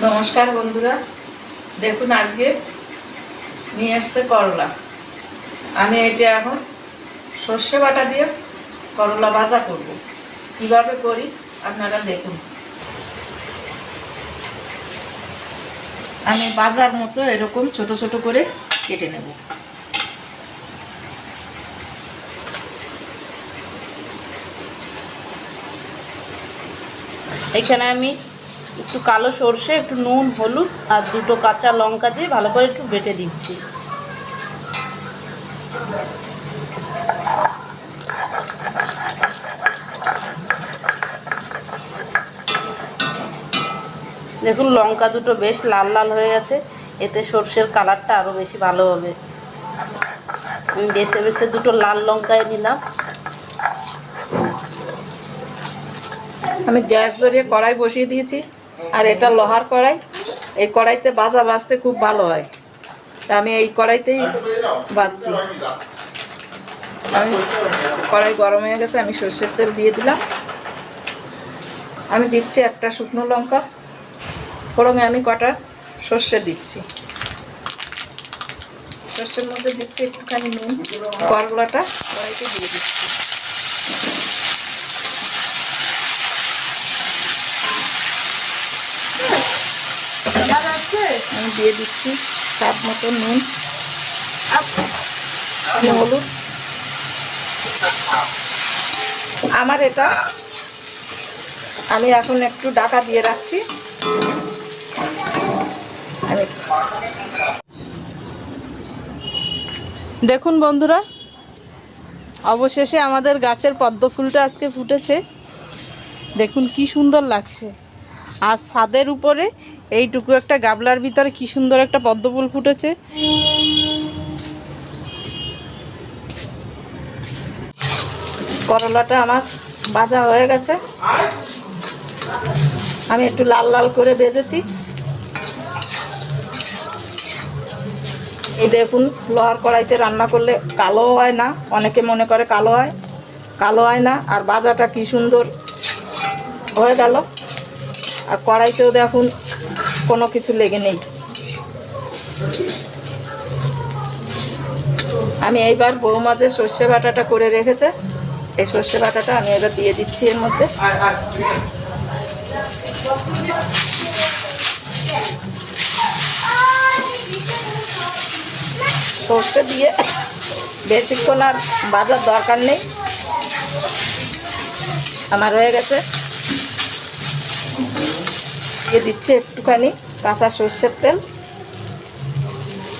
নমস্কার বন্ধুরা। দেখুন আজকে নিয়ে এসছে করলা। আমি এটা এখন সর্ষে বাটা দিয়ে করলা ভাজা করব। কীভাবে করি আপনারা দেখুন। আমি বাজার মতো এরকম ছোট ছোট করে কেটে নেব। এখানে আমি একটু কালো সর্ষে, একটু নুন, হলুদ আর দুটো কাঁচা লঙ্কা দিয়ে ভালো করে একটু বেটে দিচ্ছি। দেখুন, লঙ্কা দুটো বেশ লাল লাল হয়ে গেছে। এতে সর্ষের কালারটা আরও বেশি ভালো হবে। আমি বেছে বেছে দুটো লাল লঙ্কায় নিলাম। আমি গ্যাস ধরিয়ে কড়াই বসিয়ে দিয়েছি। আর এটা লোহার কড়াই। এই কড়াইতে বাজা বাজতে খুব ভালো হয়। তা আমি এই কড়াইতেই বাজছি আমি কড়াই গরম হয়ে গেছে, আমি সর্ষের তেল দিয়ে দিলাম। আমি দিচ্ছি একটা শুকনো লঙ্কা। ফোড়ঙে আমি কটা সর্ষে দিচ্ছি। সর্ষের মধ্যে দিচ্ছি একটুখানি নুন, করলাটা। কড়াইতে দিয়ে দিচ্ছি আমি দিয়ে দিচ্ছি স্বাদ মতো নুন, হলুদ। আমার এটা আমি এখন একটু ডাকা দিয়ে রাখছি। দেখুন বন্ধুরা, অবশেষে আমাদের গাছের পদ্ম ফুলটা আজকে ফুটেছে। দেখুন কি সুন্দর লাগছে। আর ছাদের উপরে এইটুকু একটা গাবলার ভিতরে কি সুন্দর একটা পদ্ম ফুল ফুটেছে। করলাটা আমার ভাজা হয়ে গেছে। আমি একটু লাল লাল করে ভেজেছি। এই দেখুন, লোহার কড়াইতে রান্না করলে কালো হয় না, অনেকে মনে করে কালো হয়। কালো হয় না, আর বাজাটা কি সুন্দর হয়ে গেল। আর কড়াইতেও দেখুন কোনো কিছু লেগে নেই। আমি এইবার বৌমা যে সর্ষে বাটাটা করে রেখেছে, এই সর্ষে বাটাটা আমি এবার দিয়ে দিচ্ছি এর মধ্যে। সর্ষে দিয়ে বেশিক্ষণ আর বাজার দরকার নেই। আমার হয়ে গেছে। দিয়ে দিচ্ছে একটুখানি কাঁচা সর্ষের তেল।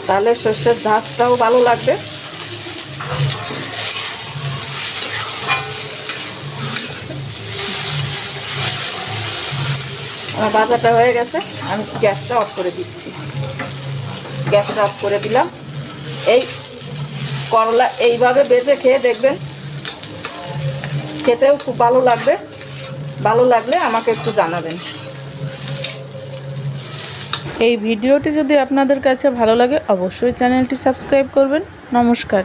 তাহলে সর্ষের ঝাঁজটাও ভালো লাগবে। আমার বাজারটা হয়ে গেছে, আমি গ্যাসটা অফ করে দিচ্ছি। গ্যাসটা অফ করে দিলাম। এই করলা এইভাবে বেজে খেয়ে দেখবেন, খেতেও খুব ভালো লাগবে। ভালো লাগলে আমাকে একটু জানাবেন। এই ভিডিওটি যদি আপনাদের কাছে ভালো লাগে অবশ্যই চ্যানেলটি সাবস্ক্রাইব করবেন। নমস্কার।